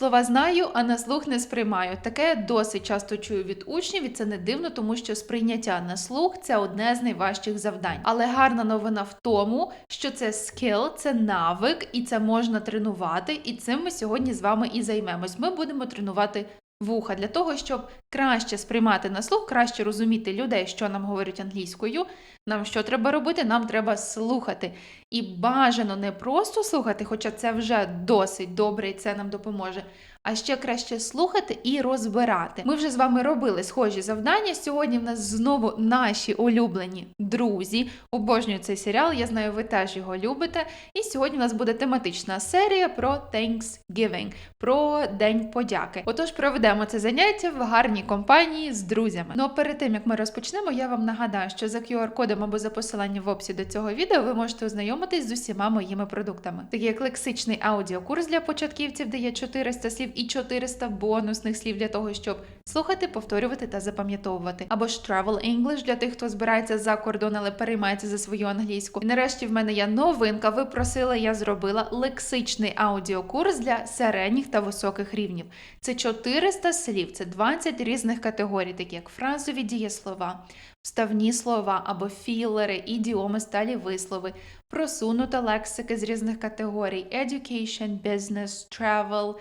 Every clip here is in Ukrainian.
Слова знаю, а на слух не сприймаю. Таке досить часто чую від учнів, і це не дивно, тому що сприйняття на слух це одне з найважчих завдань. Але гарна новина в тому, що це скіл, це навик, і це можна тренувати. І цим ми сьогодні з вами і займемось. Ми будемо тренувати вуха для того, щоб краще сприймати на слух, краще розуміти людей, що нам говорять англійською. Нам що треба робити? Нам треба слухати. І бажано не просто слухати, хоча це вже досить добре і це нам допоможе. А ще краще слухати і розбирати. Ми вже з вами робили схожі завдання. Сьогодні в нас знову наші улюблені друзі. Обожнюю цей серіал. Я знаю, ви теж його любите. І сьогодні у нас буде тематична серія про Thanksgiving, про День подяки. Отож, проведемо це заняття в гарній компанії з друзями. Ну а перед тим як ми розпочнемо, я вам нагадаю, що за QR-кодом або за посиланням в описі до цього відео ви можете ознайомитись з усіма моїми продуктами. Такий як лексичний аудіокурс для початківців, де є 400 слів і 400 бонусних слів для того, щоб слухати, повторювати та запам'ятовувати. Або ж Travel English для тих, хто збирається за кордон, але переймається за свою англійську. І нарешті в мене є новинка. Ви просили, я зробила лексичний аудіокурс для середніх та високих рівнів. Це 400 слів, це 20 різних категорій, такі як фразові дієслова, вставні слова або філери, ідіоми, сталі вислови, просунута лексика з різних категорій: education, business, travel,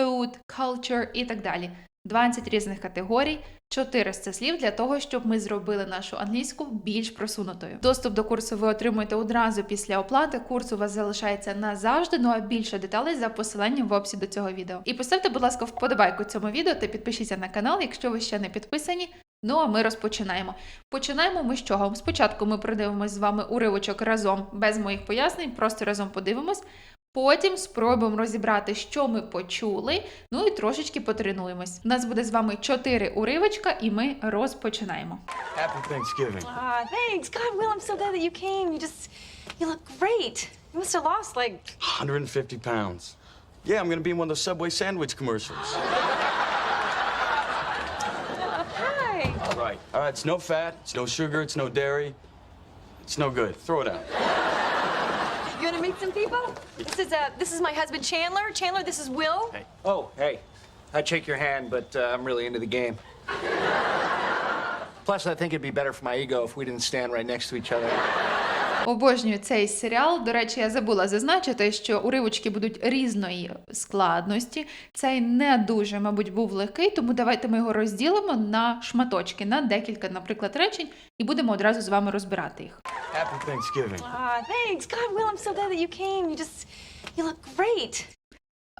food, culture і так далі. 20 різних категорій, 400 слів для того, щоб ми зробили нашу англійську більш просунутою. Доступ до курсу ви отримуєте одразу після оплати. Курс у вас залишається назавжди. Ну а більше деталей за посиланням в описі до цього відео. І поставте, будь ласка, вподобайку цьому відео та підпишіться на канал, якщо ви ще не підписані. Ну а ми розпочинаємо. Починаємо ми з чого? Спочатку ми продивимось з вами уривочок разом без моїх пояснень, просто разом подивимось. Потім спробуємо розібрати, що ми почули, ну і трошечки потренуємось. У нас буде з вами чотири уривочка, і ми розпочинаємо. Happy Thanksgiving. Ah, thanks. God, Will, I'm so glad that you came. You just, you look great. You must have lost like, 150 pounds. Yeah, I'm gonna be in one of those Subway sandwich commercials. hi. All right. All right, it's no fat, it's no sugar, it's no dairy. It's no good. Throw it out. To meet some people? This is uh, this is my husband Chandler. Chandler, this is Will. Hey. Oh, hey. I'd shake your hand, but uh, I'm really into the game. Plus, I think it'd be better for my ego if we didn't stand right next to each other. Обожнюю цей серіал. До речі, я забула зазначити, що уривочки будуть різної складності. Цей не дуже, мабуть, був легкий, тому давайте ми його розділимо на шматочки, на декілька, наприклад, речень, і будемо одразу з вами розбирати їх. Happy Thanksgiving. Ah, thanks. God, Will, I'm so glad that you came. You just, you look great.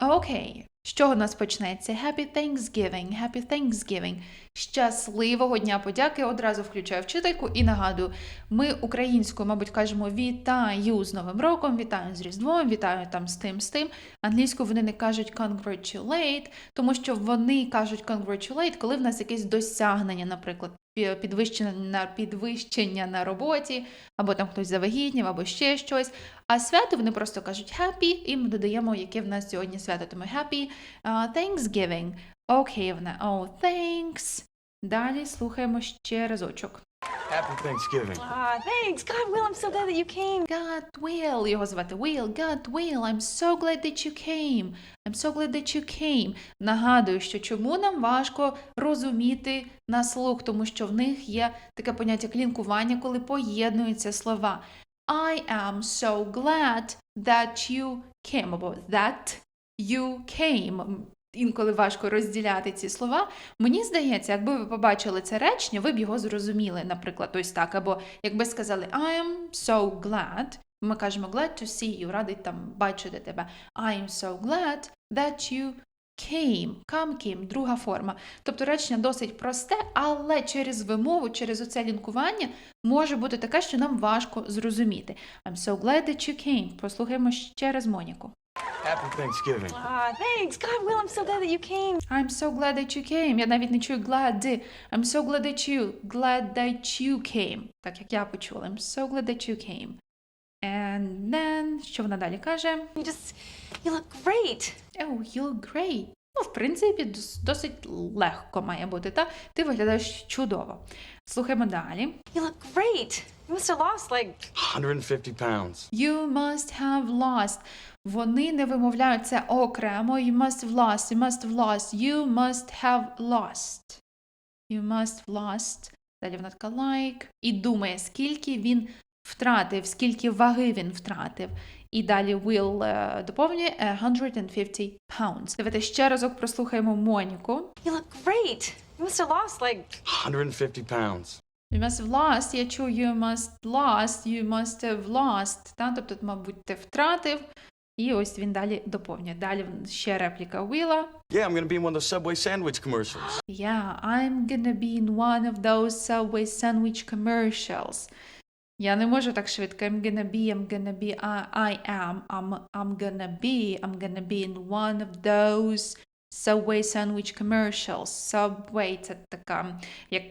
Окей, з чого у нас почнеться? Happy Thanksgiving, Happy Thanksgiving. Щасливого дня подяки. Одразу включаю вчительку і нагадую, ми українською, мабуть, кажемо вітаю з Новим роком, вітаю з Різдвом, вітаю там з тим, з тим. Англійською вони не кажуть congratulate, тому що вони кажуть congratulate, коли в нас якесь досягнення, наприклад, підвищення підвищення на роботі, або там хтось завагітнів, або ще щось. А свято вони просто кажуть happy, і ми додаємо, яке в нас сьогодні свято. Тому happy uh, Thanksgiving. Окей, вона oh, thanks. Далі слухаємо ще разочок. Happy Thanksgiving. Ah, thanks. God, Will, I'm so glad that you came. God will, його звати Will. God will, I'm so glad that you came. I'm so glad that you came. Нагадую, що чому нам важко розуміти на слух, тому що в них є таке поняття клінкування, коли поєднуються слова. I am so glad that you came, або that you came. Інколи важко розділяти ці слова. Мені здається, якби ви побачили це речення, ви б його зрозуміли, наприклад, ось так. Або якби сказали I am so glad, ми кажемо glad to see you, радий там бачити тебе. I am so glad that you came. Come came, друга форма. Тобто речення досить просте, але через вимову, через оце лінкування може бути таке, що нам важко зрозуміти. I'm so glad that you came. Послухаємо ще раз Моніку. Happy Thanksgiving. Ah, thanks. God, Will, I'm so glad that you came. I'm so glad that you came. Я навіть не чую glad. I'm so glad that you. Glad that you came. Так як я почула. I'm so glad that you came. And then, що вона далі каже? You just, you look great. Oh, you look great. Ну, в принципі, дос- досить легко має бути, та? Ти виглядаєш чудово. Слухаємо далі. You look great. You must have lost like, 150 pounds. You must have lost. Вони не вимовляються окремо. You must have lost, you must have lost, you must have lost. You must have lost. Далі вона така like. І думає, скільки він втратив, скільки ваги він втратив. І далі Will е, доповнює е, 150 pounds. Давайте ще разок прослухаємо Моніку. You look great. You must have lost like 150 pounds. You must have lost, я чую you must lost, you must have lost. Та? Тобто, мабуть, ти втратив. І ось він далі доповнює. Далі ще репліка Віла. Yeah, I'm gonna be in one of those Subway sandwich commercials. Yeah, I'm gonna be in one of those Subway sandwich commercials. Я не можу так швидко. I'm gonna be, I'm gonna be, I, I am, I'm, I'm gonna be, I'm gonna be in one of those Subway sandwich commercials. Subway – це така, як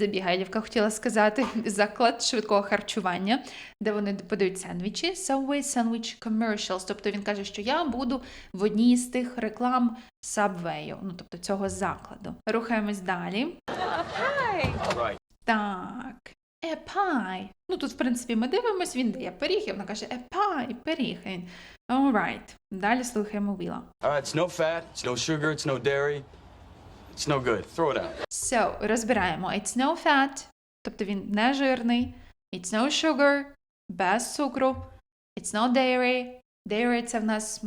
забігайлівка хотіла сказати, заклад швидкого харчування, де вони подають сендвічі. Subway sandwich commercials. Тобто він каже, що я буду в одній з тих реклам Subway, ну тобто цього закладу. Рухаємось далі. hi. Right. Так. A pie. Ну тут, в принципі, ми дивимось, він дає пиріг, і вона каже a pie, пиріг. І Alright. Далі слухаємо Віла. All right, it's no fat, it's no sugar, it's no dairy. It's no good. Throw it out. So, розбираємо. It's no fat, тобто він не жирний. It's no sugar, без цукру. It's no dairy. Dairy – це в нас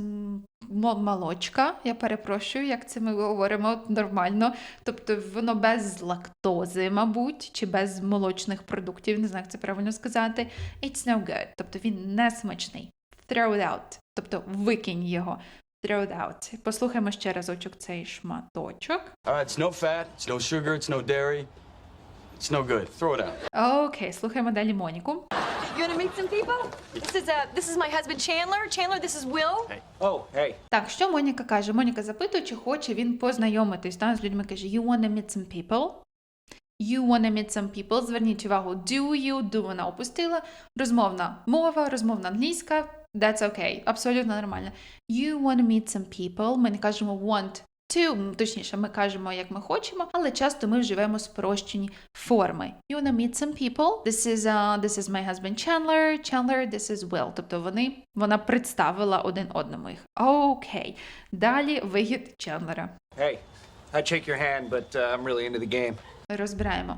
молочка. Я перепрошую, як це ми говоримо нормально. Тобто воно без лактози, мабуть, чи без молочних продуктів, не знаю, як це правильно сказати. It's no good, тобто він не смачний. Throw it out, тобто викинь його. Throw it out. Послухаємо ще разочок цей шматочок. All right, it's no fat, it's no sugar, it's no dairy. It's no good. Throw it out. Окей, слухаємо далі Моніку. You want to meet some people? This is uh, this is my husband Chandler. Chandler, this is Will. Hey. Oh, hey. Так, що Моніка каже? Моніка запитує, чи хоче він познайомитись та, з людьми. Каже, you wanna meet some people? You wanna meet some people. Зверніть увагу, do you, do вона опустила. Розмовна мова, розмовна англійська. That's okay. Абсолютно нормально. You wanna meet some people. Ми не кажемо want to, точніше, ми кажемо, як ми хочемо, але часто ми вживаємо спрощені форми. You wanna meet some people? This is, uh, this is my husband Chandler. Chandler, this is Will. Тобто вони, вона представила один одному їх. Окей. Далі вигід Чендлера. Hey, I'd shake your hand, but uh, I'm really into the game. Розбираємо.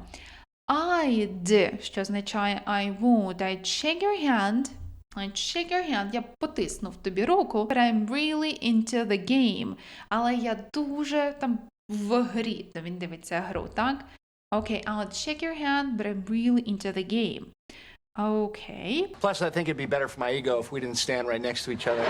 I'd, що означає I would. I'd shake your hand. I'd shake your hand. Я б потиснув тобі руку. But I'm really into the game. Але я дуже там в грі. То він дивиться гру, так? Окей, I'd shake your hand, but I'm really into the game. Окей. Plus, I think it'd be better for my ego if we didn't stand right next to each other.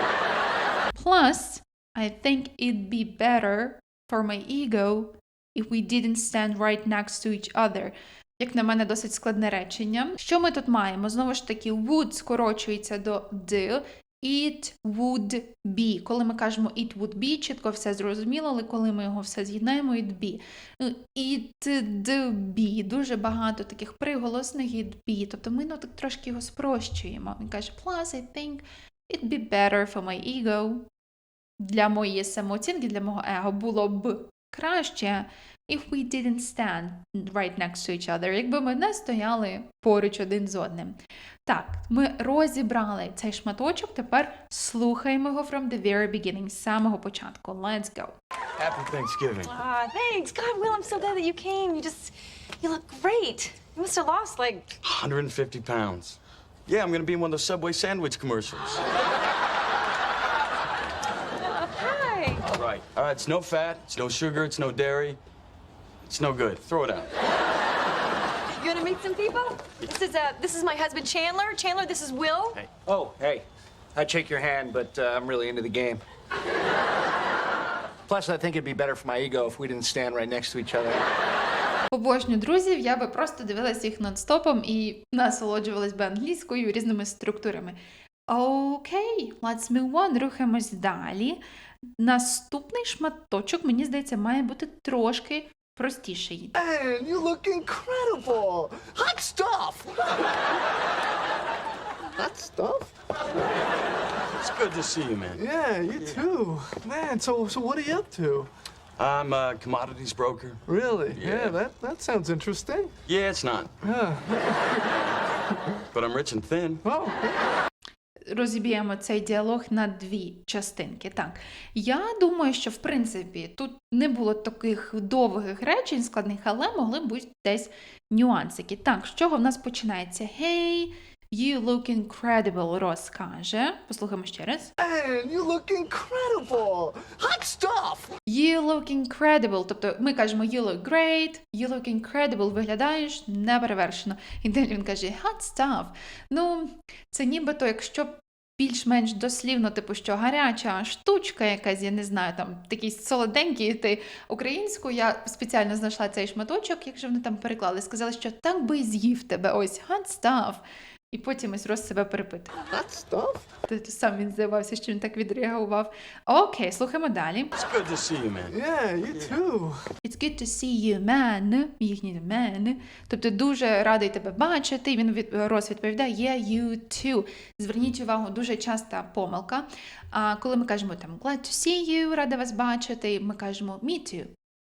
Plus, I think it'd be better for my ego if we didn't stand right next to each other. Як на мене, досить складне речення. Що ми тут маємо? Знову ж таки, would скорочується до d. It would be. Коли ми кажемо it would be, чітко все зрозуміло, але коли ми його все з'єднаємо, it be. Ну, It d be. Дуже багато таких приголосних it be. Тобто ми ну, так трошки його спрощуємо. Він каже, plus I think it'd be better for my ego для моєї самооцінки, для мого его було б краще, if we didn't stand right next to each other, якби ми не стояли поруч один з одним. Так, ми розібрали цей шматочок, тепер слухаємо його from the very beginning, з самого початку. Let's go. Happy Thanksgiving. Ah, thanks. God, Will, I'm so glad that you came. You just, you look great. You must have lost like 150 pounds. Yeah, I'm gonna be in one of those Subway sandwich commercials. hi. Right. All right, it's no fat, it's no sugar, it's no dairy. It's no good. Throw it out. You want to meet some people? This is uh, this is my husband Chandler. Chandler, this is Will. Hey. Oh, hey. I'd shake your hand, but uh, I'm really into the game. Plus, I think it'd be better for my ego if we didn't stand right next to each other. Обожнюю друзів, я би просто дивилася їх нон-стопом і насолоджувалась би англійською різними структурами. Окей, let's move on, рухаємось далі. Наступний шматочок, мені здається, має бути трошки простіший. Man, you look incredible! Hot stuff! Hot stuff? It's good to see you, man. Yeah, you too. Man, so so what are you up to? I'm a commodities broker. Really? Yeah. that, that sounds interesting. Yeah, it's not. Yeah. But I'm rich and thin. Oh, розіб'ємо цей діалог на дві частинки. Так, я думаю, що в принципі тут не було таких довгих речень складних, але могли бути десь нюансики. Так, з чого в нас починається? Hey, you look incredible, Рос каже. Послухаємо ще раз. Man, you look incredible. Hot stuff. You look incredible. Тобто ми кажемо you look great, you look incredible, виглядаєш неперевершено. І далі він каже hot stuff. Ну, це нібито, якщо більш-менш дослівно, типу, що гаряча штучка якась, я не знаю, там такий солоденький, ти українську, я спеціально знайшла цей шматочок, якщо вони там переклали, сказали, що так би і з'їв тебе, ось hot stuff. І потім ось роз себе stuff? Ти ти сам він здивався, що він так відреагував. Окей, слухаємо далі. It's good to see you, man. Yeah, you too. It's good to see you, man. Їхній man. Тобто дуже радий тебе бачити. І Він від Рос відповідає yeah, you too. Зверніть увагу, дуже часта помилка. А коли ми кажемо там glad to see you, рада вас бачити, ми кажемо me too.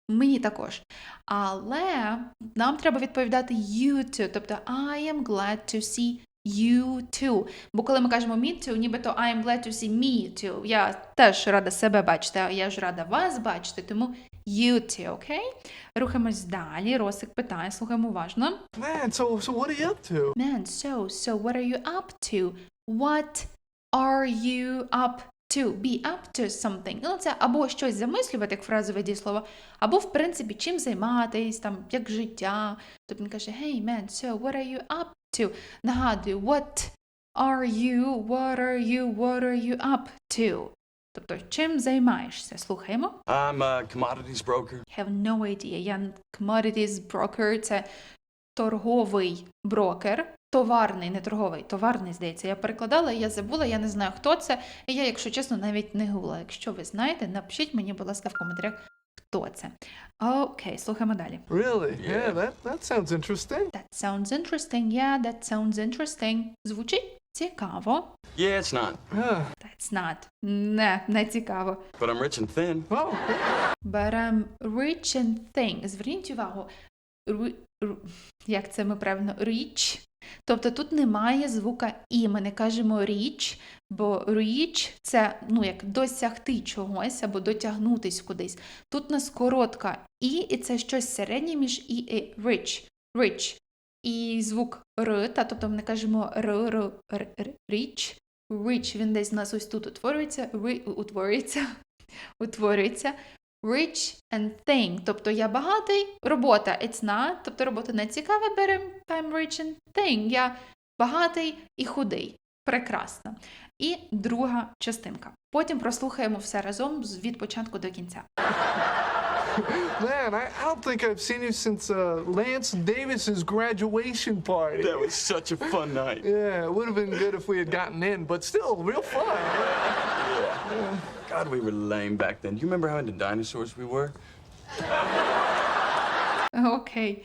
Мені також. Але нам треба відповідати you too. Тобто I am glad to see you too. Бо коли ми кажемо me too, нібито I am glad to see me too. Я теж рада себе бачити, а я ж рада вас бачити, тому you too, окей? Рухаємось далі. Росик питає, слухаємо уважно. Man, so so what are you up to? Man, so, so what are you up to? What are you up to? Be up to something. Ну, це або щось замислювати, як фразове дієслово, або, в принципі, чим займатись, там, як життя. Тобто він каже, hey, man, so what are you up to? Нагадую, what are you, what are you, what are you up to? Тобто, чим займаєшся? Слухаємо. I'm a commodities broker. Have no idea. Я commodities broker – це торговий брокер. Товарний, не торговий, товарний, здається. Я перекладала, я забула, я не знаю, хто це. І я, якщо чесно, навіть не гугла. Якщо ви знаєте, напишіть мені, будь ласка, в коментарях, хто це. Окей, слухаємо далі. Really? Yeah. That that sounds interesting. That sounds interesting. Yeah, that sounds interesting. Звучить цікаво. Yeah, it's not. That's not. Не, не цікаво. But I'm rich and thin. Oh, But I'm rich and thin. Зверніть увагу, ру- ру- як це ми правильно, rich. Тобто тут немає звука і. Ми не кажемо rich, бо rich – це ну, як досягти чогось або дотягнутись кудись. Тут у нас коротка і, і це щось середнє між і і rich. rich. І звук р, та тобто ми не кажемо р, р, р, р. Rich, він десь у нас ось тут утворюється, утворюється, утворюється. Rich and thing, тобто я багатий, робота it's not, тобто робота не цікава, беремо I'm rich and thing, я багатий і худий. Прекрасно. І друга частинка. Потім прослухаємо все разом від початку до кінця. man, I, I don't think I've seen you since uh, Lance Davis's graduation party. That was such a fun night. Yeah, it would have been good if we had gotten in, but still, real fun. God, we were lame back then. Do you remember how into dinosaurs we were? Окей.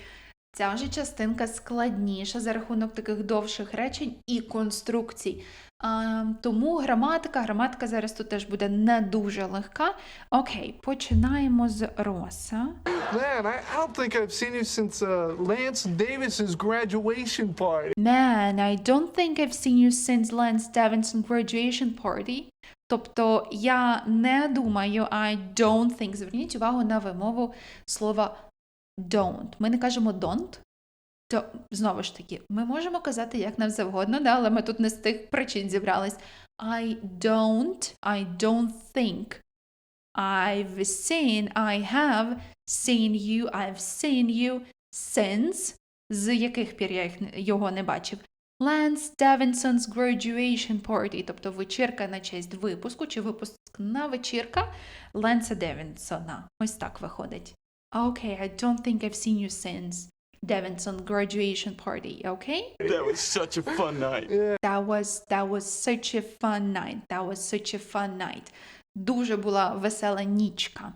Ця вже частинка складніша за рахунок таких довших речень і конструкцій. А, тому граматика, граматика зараз тут теж буде не дуже легка. Окей, починаємо з роса. Man, I, don't think I've seen you since uh, Lance Davis's graduation party. Man, I don't think I've seen you since Lance Davidson graduation party. Тобто я не думаю, I don't think. Зверніть увагу на вимову слова don't. Ми не кажемо don't. То знову ж таки, ми можемо казати як нам завгодно, да, але ми тут не з тих причин зібрались. I don't, I don't think. I've seen, I have seen you, I've seen you since. З яких пір я їх, його не бачив? Lance Davinson's graduation party, тобто вечірка на честь випуску чи випускна вечірка Ленса Девінсона. Ось так виходить. Окей, I don't think I've seen you since Davinson graduation party, okay? That was such a fun night. That was, that was such a fun night. That was such a fun night. Дуже була весела нічка.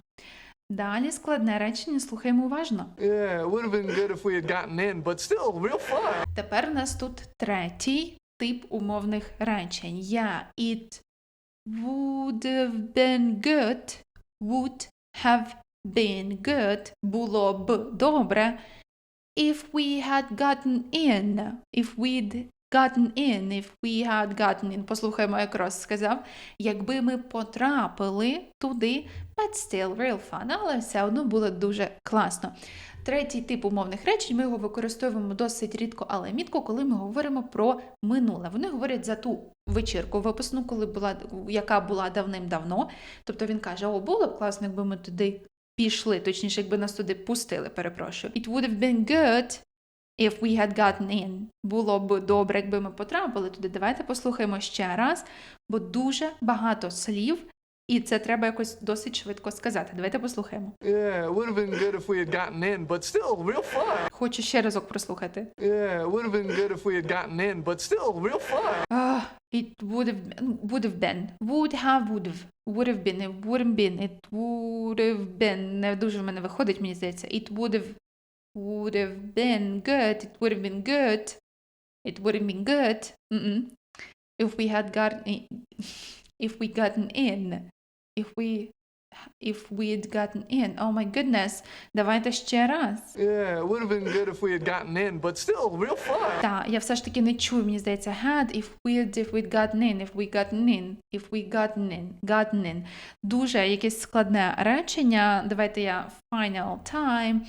Далі складне речення, слухаємо уважно. Yeah, would have been good if we had gotten in, but still, real fun. Тепер у нас тут третій тип умовних речень. Yeah, it would have been good, would have been good, було б добре, if we had gotten in, if we'd gotten in, if we had gotten in. Послухаємо, як Рос сказав. Якби ми потрапили туди, but still real fun. Але все одно було дуже класно. Третій тип умовних речень ми його використовуємо досить рідко, але мітко, коли ми говоримо про минуле. Вони говорять за ту вечірку випускну, коли була, яка була давним-давно. Тобто він каже: О, було б класно, якби ми туди пішли, точніше, якби нас туди пустили, перепрошую. It would have been good if we had gotten in. Було б добре, якби ми потрапили туди. Давайте послухаємо ще раз, бо дуже багато слів, і це треба якось досить швидко сказати. Давайте послухаємо. Yeah, it would have been good if we had gotten in, but still, real fun. Хочу ще разок прослухати. Yeah, it would have been good if we had gotten in, but still, real fun. Ah, it would have would have been. Would have, would have. Would have been. It wouldn't been. It would have been. Не дуже в мене виходить, мені здається. It would have would have been good. It would have been good. It would have been good. Mm-mm. If we had gotten in, if we gotten in. If we if we'd gotten in. Oh my goodness. Давайте ще раз. Yeah, it would have been good if we had gotten in, but still, real fun. Так, я все ж таки не чую, мені здається, had, if we'd, if we'd gotten in, if we gotten in, if we gotten in, gotten in. Дуже якесь складне речення. Давайте я final time.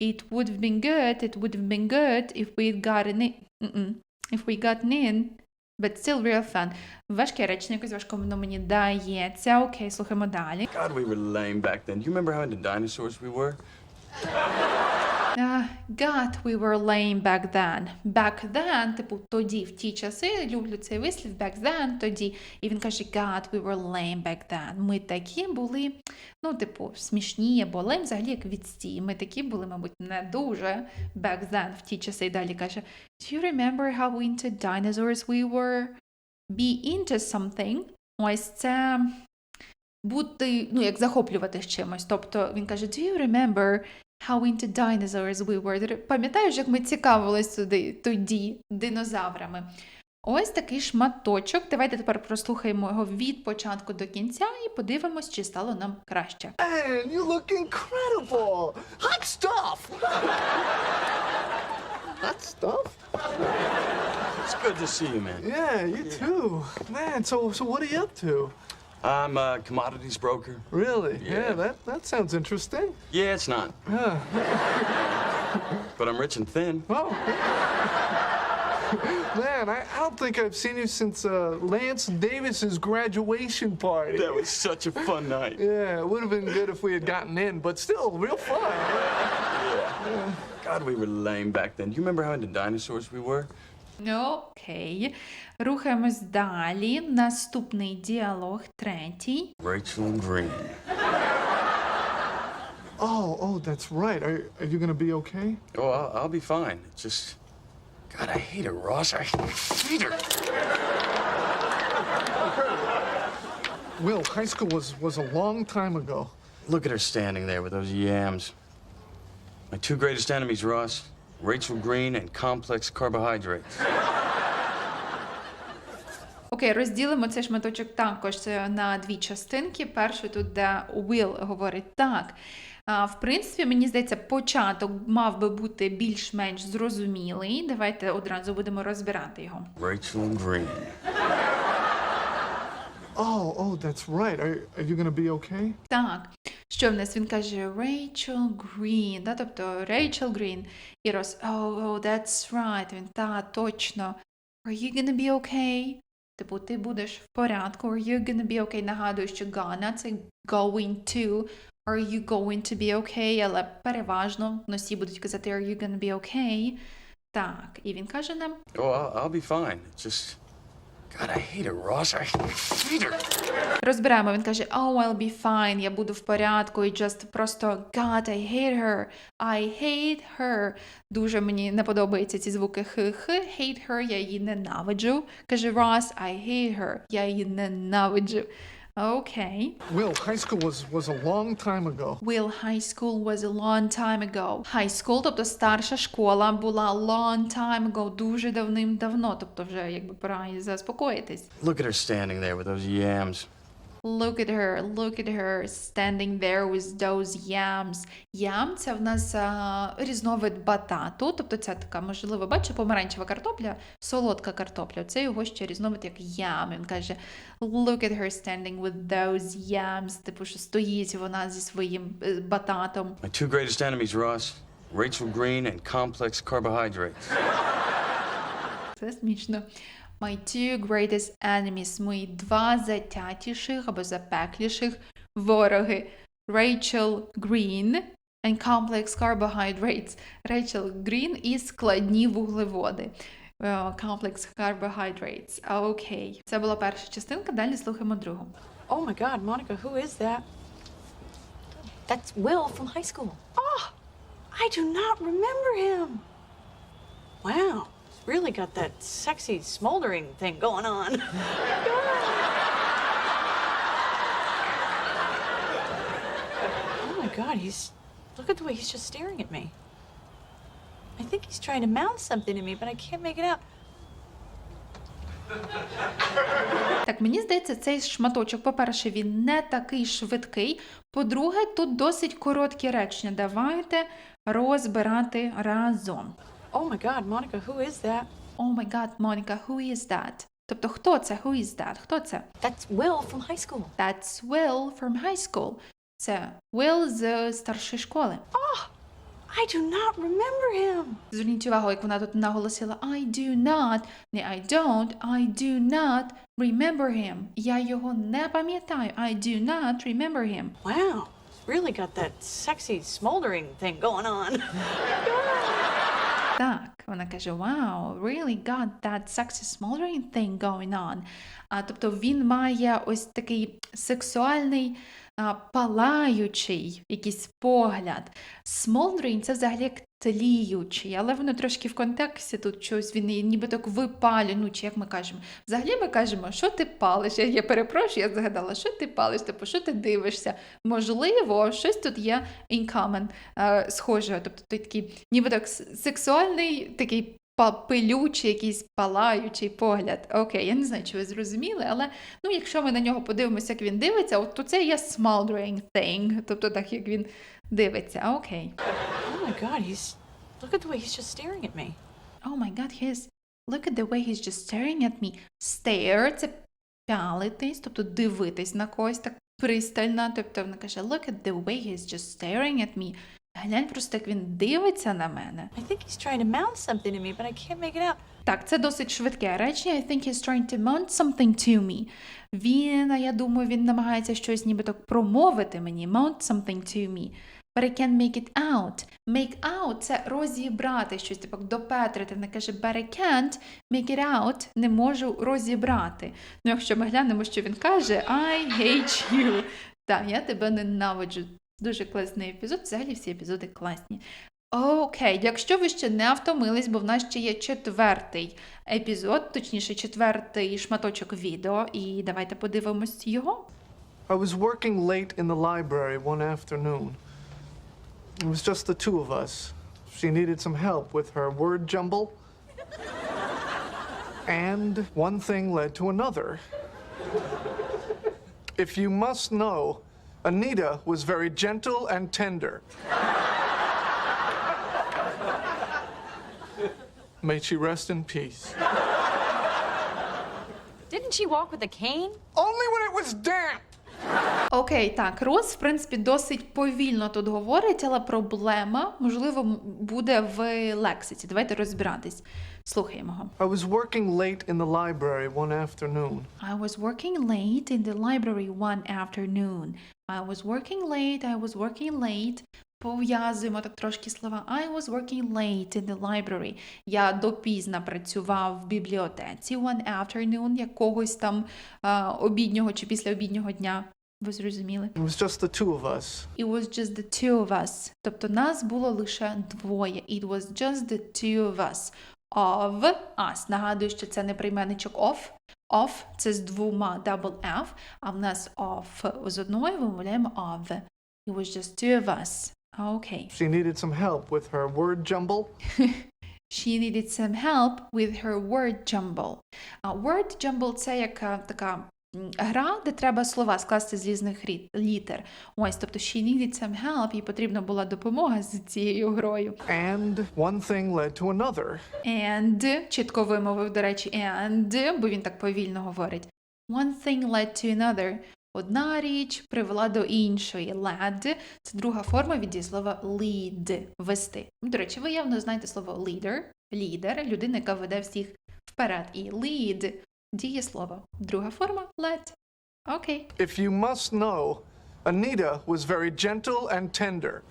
It would have been good, it would have been good if we'd gotten in, Mm-mm. if we gotten in, but still real fun. Важке речення, якось важко воно мені дається. Окей, слухаємо далі. God, we were lame back then. You remember how into dinosaurs we were? Uh, God, we were lame back then. Back then, типу, тоді, в ті часи, люблю цей вислів, back then, тоді. І він каже, God, we were lame back then. Ми такі були, ну, типу, смішні, або lame взагалі як відстій. Ми такі були, мабуть, не дуже back then, в ті часи. І далі каже, Do you remember how into dinosaurs we were? Be into something. Ось це бути, ну, як захоплюватись чимось. Тобто він каже, Do you remember how into dinosaurs we were? Пам'ятаєш, як ми цікавились туди, тоді динозаврами? Ось такий шматочок. Давайте тепер прослухаємо його від початку до кінця і подивимось, чи стало нам краще. Man, you look incredible. Hot stuff. Hot stuff? It's good to see you, man. Yeah, you too. Man, so so what are you up to? I'm a commodities broker. Really? Yeah. Yeah, that that sounds interesting. Yeah, it's not. But I'm rich and thin. Oh. Man, I, I don't think I've seen you since uh, Lance Davis's graduation party. That was such a fun night. Yeah, it would have been good if we had gotten in, but still, real fun. God, we were lame back then. Do you remember how into dinosaurs we were? Окей. Рухаємось далі. Наступний діалог, третій. Rachel Green. Oh, oh, that's right. Are, are you gonna be okay? Oh, I'll, I'll be fine. It's just, God, I hate her, Ross. I hate her. Will, high school was was a long time ago. Look at her standing there with those yams. My two greatest enemies, Ross Rachel Green and complex carbohydrates. Окей, розділимо цей шматочок також е, на дві частинки. Першу тут, де Will говорить так. В принципі, мені здається, початок мав би бути більш-менш зрозумілий. Давайте одразу будемо розбирати його. Rachel Green. Oh, oh, that's right. Are, are you gonna be okay? Так, що в нас? Він каже Rachel Green, да? тобто Rachel Green. І oh, oh, that's right. Він, та, точно. Are you gonna be okay? Типу, ти будеш в порядку. Are you gonna be okay? Нагадую, що gonna – це going to. Are you going to be okay? Але переважно носі будуть казати Are you gonna be okay? Так, і він каже нам Oh, be fine. It's just, I hate her, Ross. I. Розбираємо, він каже, oh, I'll be fine, я буду в порядку, і just просто God, I hate her, I hate her. Дуже мені не подобаються ці звуки х, х, hate her, я її ненавиджу. Каже Ross, I hate her, я її ненавиджу. Окей. Will, high school was was a long time ago. Will high school was a long time ago. High school, тобто старша школа, була long time ago, дуже давним-давно, тобто вже якби пора і заспокоїтись. Look at her standing there with those yams. Look at her, look at her standing there with those yams. Ям це в нас а, різновид батату, тобто це така, можливо, бачите, помаранчева картопля, солодка картопля. Це його ще різновид як ям. Він каже: Look at her standing with those yams. Типу, що стоїть вона зі своїм е, бататом. My two greatest enemies, Ross Rachel Green and complex carbohydrates. Це смішно. My two greatest enemies, мої два затятіших або запекліших вороги. Rachel Green and complex carbohydrates. Rachel Green і складні вуглеводи. Е, Complex carbohydrates. Окей. Це була перша частинка, далі слухаємо другу. Oh my God, Monica, who is that? That's Will from high school. Oh, I do not remember him. Wow, really got that sexy smoldering thing going on. oh my God, he's. Look at the way he's just staring at me. I think he's trying to mouth something to me, but I can't make it out. Так, мені здається, цей шматочок, по-перше, він не такий швидкий. По-друге, тут досить короткі речення. Давайте розбирати разом. Oh my God, Monica, who is that? Oh my god, Monica, who is that? Тобто, хто це? Who is that? Хто це? That's Will from high school. That's Will from high school. Це Will з старшої школи. I do not remember him. Зверніть увагу, як вона тут наголосила I do not, не I don't, I do not remember him. Я його не пам'ятаю. I do not remember him. Wow, he's really got that sexy smoldering thing going on. Так, вона каже: Wow, really got that sexy smoldering thing going on. А, тобто він має ось такий сексуальний, а, палаючий якийсь погляд. Smoldering – це взагалі як тліючий, але воно трошки в контексті тут щось він ніби так випалює, ну як ми кажемо. Взагалі ми кажемо, що ти палиш? Я, я перепрошую, я згадала, що ти палиш, типу, що ти дивишся? Можливо, щось тут є in common, е, схожого. Тобто той такий, ніби так сексуальний, такий пилючий, якийсь палаючий погляд. Окей, я не знаю, чи ви зрозуміли, але ну, якщо ми на нього подивимося, як він дивиться, от то це є smoldering thing, тобто так, як він дивиться. Окей. oh my God, he's. Look at the way he's just staring at me. Oh my god, he's... Look at the way he's just staring at me. Stare – це пялитись, тобто дивитись на когось так пристально. Тобто вона каже, look at the way he's just staring at me. Глянь просто, як він дивиться на мене. I think he's trying to mouth something to me, but I can't make it out. Так, це досить швидке речення. I think he's trying to mount something to me. Він, я думаю, він намагається щось ніби так промовити мені. Mount something to me. But I can't make it out. Make out – це розібрати щось, типу допетрити. Вона каже, but I can't make it out. Не можу розібрати. Ну, якщо ми глянемо, що він каже, I hate you. Так, я тебе ненавиджу. Дуже класний епізод. Взагалі всі епізоди класні. Окей, якщо ви ще не втомились, бо в нас ще є четвертий епізод, точніше, четвертий шматочок відео, і давайте подивимось його. I was working late in the library one afternoon. It was just the two of us. She needed some help with her word jumble. And one thing led to another. If you must know, Anita was very gentle and tender. May she rest in peace. Didn't she walk with a cane? Only when it was damp! Окей, так, Рос, в принципі, досить повільно тут говорить, але проблема, можливо, буде в лексиці. Давайте розбиратись. Слухаємо його. I was working late in the library one afternoon. I was working late in the library one afternoon. I was working late, I was working late. Пов'язуємо так трошки слова. I was working late in the library. Я допізна працював в бібліотеці one afternoon якогось там а, обіднього чи післяобіднього дня. Ви зрозуміли? It was just the two of us. It was just the two of us. Тобто нас було лише двоє. It was just the two of us. Of us. Нагадую, що це не прийменничок of. Of – це з двома double F, а в нас of з одною вимовляємо of. It was just two of us. Окей. She needed some help with her word jumble. She needed some help with her word jumble. А word jumble – це як а, така м, гра, де треба слова скласти з різних літер. Ось, тобто she needed some help, їй потрібна була допомога з цією грою. And one thing led to another. And, чітко вимовив, до речі, and, бо він так повільно говорить. One thing led to another. Одна річ привела до іншої. Led – це друга форма від дієслова lead – вести. До речі, ви явно знаєте слово leader, лідер, людина, яка веде всіх вперед. І lead – дієслово. Друга форма led. Окей. Okay. If you must know, Anita was very gentle and tender.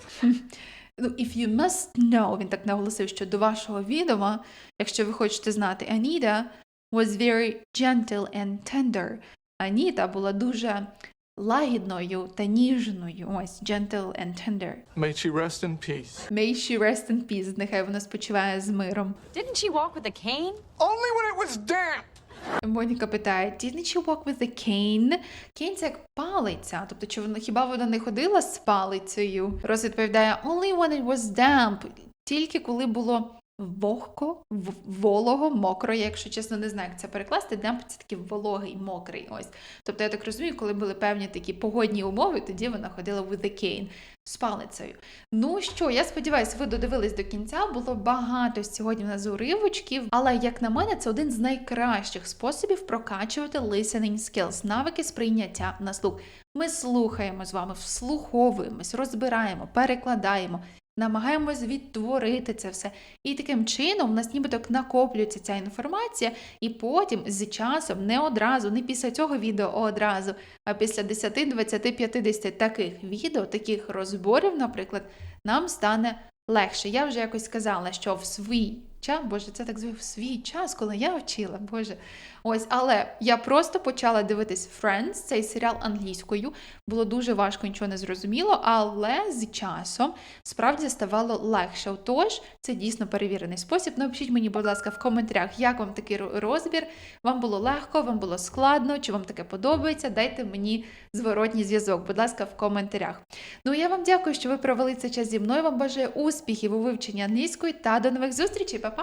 Ну, if you must know, він так наголосив, що до вашого відома, якщо ви хочете знати, Аніта was very gentle and tender. Аніта була дуже лагідною та ніжною. Ось, gentle and tender. May she rest in peace. May she rest in peace, нехай вона спочиває з миром. Didn't she walk with a cane? Only when it was damp! Моніка питає, didn't she walk with a cane? Cane – це як палиця, тобто чи вона, хіба вона не ходила з палицею? Роз відповідає, only when it was damp, тільки коли було вогко, волого, мокро, якщо чесно, не знаю, як це перекласти. Damp – це такий вологий, мокрий. Ось. Тобто я так розумію, коли були певні такі погодні умови, тоді вона ходила with a cane, з палицею. Ну що, я сподіваюся, ви додивились до кінця. Було багато сьогодні в нас уривочків, але як на мене, це один з найкращих способів прокачувати listening skills, навики сприйняття на слух. Ми слухаємо з вами, вслуховуємось, розбираємо, перекладаємо. Намагаємось відтворити це все. І таким чином в нас нібито накоплюється ця інформація, і потім з часом не одразу, не після цього відео одразу, а після 10, 20, 50 таких відео, таких розборів, наприклад, нам стане легше. Я вже якось сказала, що в свій час, боже, це так звив в свій час, коли я вчила, боже. Ось, але я просто почала дивитись Friends, цей серіал англійською. Було дуже важко, нічого не зрозуміло, але з часом справді ставало легше. Отож, це дійсно перевірений спосіб. Напишіть мені, будь ласка, в коментарях, як вам такий розбір. Вам було легко, вам було складно, чи вам таке подобається. Дайте мені зворотній зв'язок, будь ласка, в коментарях. Ну я вам дякую, що ви провели цей час зі мною. Вам бажаю успіхів у вивченні англійської та до нових зустрічей, Па-па!